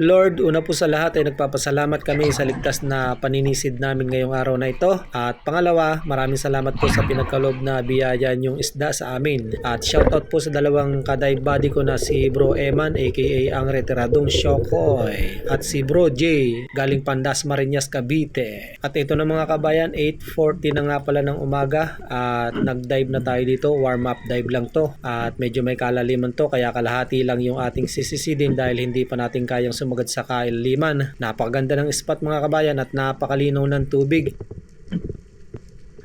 Lord, una po sa lahat ay nagpapasalamat kami sa ligtas na paninisid namin ngayong araw na ito. At pangalawa, maraming salamat po sa pinagkalob na biyaya niyong isda sa amin. At shoutout po sa dalawang kaday buddy ko na si Bro Eman aka ang retiradong Shokoy at si Bro J galing Pandas Marinas Cavite. At ito na mga kabayan, 8.40 na nga pala ng umaga at nag-dive na tayo dito. Warm up dive lang to at medyo may kalaliman to kaya kalahati lang yung ating sisisidin dahil hindi pa natin kayang sumagad sa kailiman. Napakaganda ng spot mga kabayan at napakalinaw ng tubig.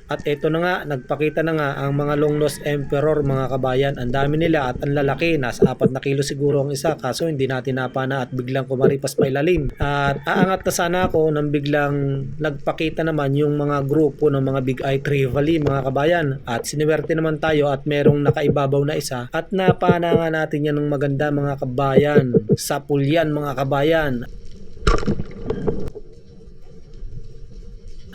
At ito na nga, nagpakita na nga ang mga long nose emperor mga kabayan. Ang dami nila at ang lalaki. Nasa 4 na kilo siguro ang isa kaso hindi natin napana at biglang kumaripas pa ilalim. At aangat na sana ako nang biglang nagpakita naman yung mga grupo ng mga Big Eye Trivally mga kabayan. At siniwerte naman tayo at merong nakaibabaw na isa. At napana nga natin yan ng maganda mga kabayan. Sa pulyan mga kabayan.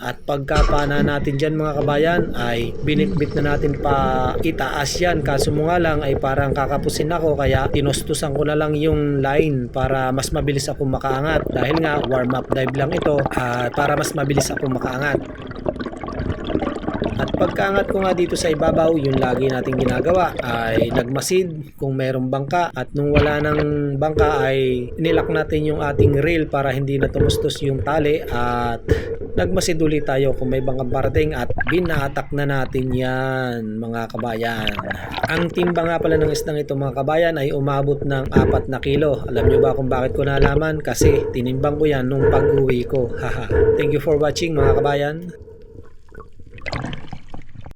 At pagkapana natin dyan mga kabayan ay binitbit na natin pa itaas yan. Kaso mo nga lang ay parang kakapusin ako kaya tinustusan ko na lang yung line para mas mabilis ako makaangat. Dahil nga warm up dive lang ito at para mas mabilis ako makaangat. At pagkaangat ko nga dito sa ibabaw, yung lagi nating ginagawa ay nagmasid kung mayroong bangka at nung wala ng bangka ay nilak natin yung ating reel para hindi na tumustos yung tali at nagmasid ulit tayo kung may bangkang parating at binatak na natin yan mga kabayan. Ang timba nga pala ng isdang ito mga kabayan ay umabot ng 4 na kilo. Alam nyo ba kung bakit ko nalaman? Kasi tinimbang ko yan nung pag-uwi ko. Haha. Thank you for watching mga kabayan.